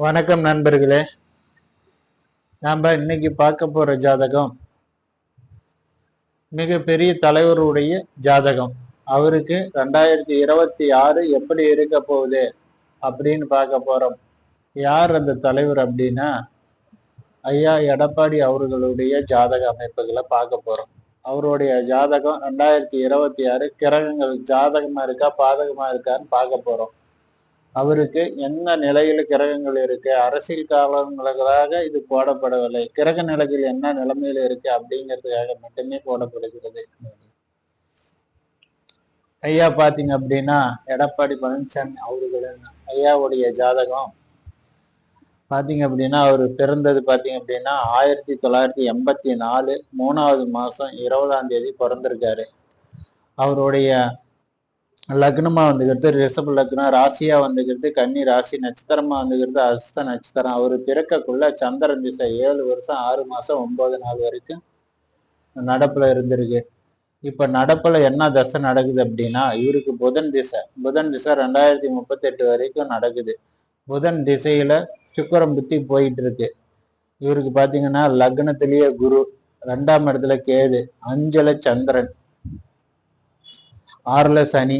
வணக்கம் நண்பர்களே. நாம் இன்னைக்கு பார்க்க போற ஜாதகம் மிகப்பெரிய தலைவருடைய ஜாதகம். அவருக்கு ரெண்டாயிரத்தி இருபத்தி ஆறு எப்படி இருக்க போகுது அப்படின்னு பார்க்க போறோம். யார் அந்த தலைவர் அப்படின்னா ஐயா எடப்பாடி அவர்களுடைய ஜாதக அமைப்புகளை பார்க்க போறோம். அவருடைய ஜாதகம் ரெண்டாயிரத்தி இருபத்தி ஆறு கிரகங்கள் ஜாதகமா இருக்கா பாதகமா இருக்கான்னு பார்க்க போறோம். அவருக்கு என்ன நிலையில கிரகங்கள் இருக்கு? அரசியல் காலங்களாக இது போடப்படவில்லை. கிரக நிலைகள் என்ன நிலைமையில இருக்கு அப்படிங்கிறதுக்காக மட்டுமே போடப்படுகிறது. ஐயா பாத்தீங்க அப்படின்னா எடப்பாடி பழனிசாமி அவர்களின் ஐயாவுடைய ஜாதகம் பாத்தீங்க அப்படின்னா அவர் பிறந்தது பாத்தீங்க அப்படின்னா ஆயிரத்தி தொள்ளாயிரத்தி எண்பத்தி நாலு மூணாவது மாசம் இருபதாம் தேதி பிறந்திருக்காரு. அவருடைய லக்னமா வந்துக்கிறது ரிஷப லக்னம் ராசியா வந்துக்கிறது கன்னி ராசி நட்சத்திரமா வந்துக்கிறது அஸ்த நட்சத்திரம். அவர் பிறக்கக்குள்ள சந்திரன் திசை ஏழு வருஷம் ஆறு மாசம் ஒன்பது நாள் வரைக்கும் நடப்புல இருந்திருக்கு. இப்ப நடப்புல என்ன தசை நடக்குது அப்படின்னா இவருக்கு புதன் திசை. புதன் திசை ரெண்டாயிரத்தி முப்பத்தி எட்டு வரைக்கும் நடக்குது. புதன் திசையில சுக்கரம் புத்தி போயிட்டு இருக்கு இவருக்கு பாத்தீங்கன்னா லக்னத்திலேயே குரு ரெண்டாம் இடத்துல கேது அஞ்சல சந்திரன் ஆறுல சனி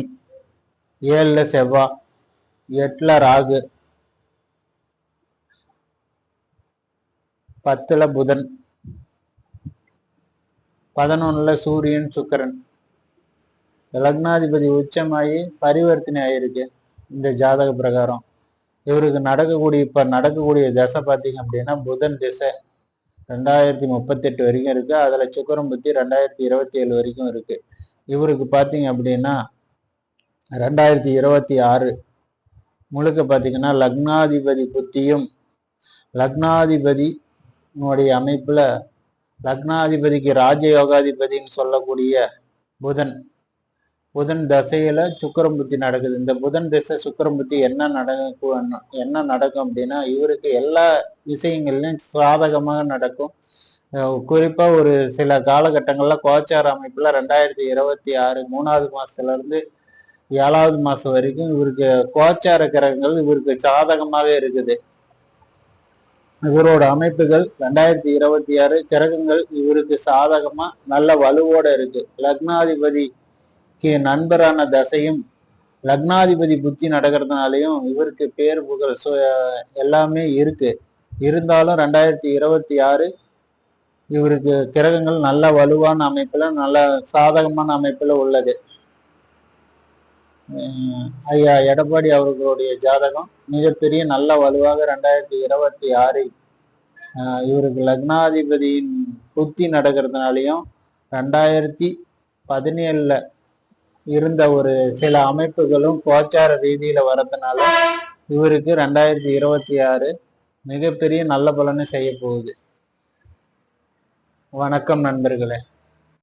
ஏழில் செவ்வாய் எட்டில் ராகு பத்தில் புதன் பதினொன்றில் சூரியன் சுக்கரன். லக்னாதிபதி உச்சமாகி பரிவர்த்தனை ஆயிருக்கு இந்த ஜாதக பிரகாரம். இவருக்கு நடக்கக்கூடிய இப்போ நடக்கக்கூடிய தசை பார்த்தீங்க அப்படின்னா புதன் திசை ரெண்டாயிரத்தி முப்பத்தெட்டு வரைக்கும் இருக்குது அதில் சுக்கரம் புத்தி ரெண்டாயிரத்தி இருபத்தி ஏழு வரைக்கும் இருக்குது இவருக்கு பார்த்தீங்க அப்படின்னா ரெண்டாயிரத்தி இருபத்தி ஆறு. முழுக்க பார்த்தீங்கன்னா லக்னாதிபதி புத்தியும் லக்னாதிபதி அமைப்பில் லக்னாதிபதிக்கு ராஜயோகாதிபதின்னு சொல்லக்கூடிய புதன். புதன் தசையில சுக்கரம் புத்தி நடக்குது. இந்த புதன் திசை சுக்கரம் புத்தி என்ன நடக்கும் என்ன நடக்கும் அப்படின்னா இவருக்கு எல்லா விஷயங்கள்லையும் சாதகமாக நடக்கும். குறிப்பா ஒரு சில காலகட்டங்கள்ல கோச்சார அமைப்புல ரெண்டாயிரத்தி இருபத்தி ஆறு மூணாவது மாசத்துல இருந்து ஏழாவது மாசம் வரைக்கும் இவருக்கு கோச்சார கிரகங்கள் இவருக்கு சாதகமாவே இருக்குது. இவரோட அமைப்புகள் ரெண்டாயிரத்தி இருபத்தி ஆறு கிரகங்கள் இவருக்கு சாதகமா நல்ல வலுவோட இருக்கு. லக்னாதிபதிக்கு நண்பரான தசையும் லக்னாதிபதி புத்தி நடக்கிறதுனாலையும் இவருக்கு பேர் புகழ் எல்லாமே இருக்கு. இருந்தாலும் ரெண்டாயிரத்தி இருபத்தி ஆறு இவருக்கு கிரகங்கள் நல்ல வலுவான அமைப்புல நல்ல சாதகமான அமைப்புல உள்ளது. ஐயா எடப்பாடி அவர்களுடைய ஜாதகம் மிகப்பெரிய நல்ல வலுவாக ரெண்டாயிரத்தி இருபத்தி ஆறில் இவருக்கு லக்னாதிபதியின் புத்தி நடக்கிறதுனாலையும் ரெண்டாயிரத்தி பதினேழுல இருந்த ஒரு சில அமைப்புகளும் கோச்சார ரீதியில வரதுனால இவருக்கு ரெண்டாயிரத்தி இருபத்தி ஆறு மிகப்பெரிய நல்ல பலனை செய்ய போகுது. வணக்கம் நண்பர்களே.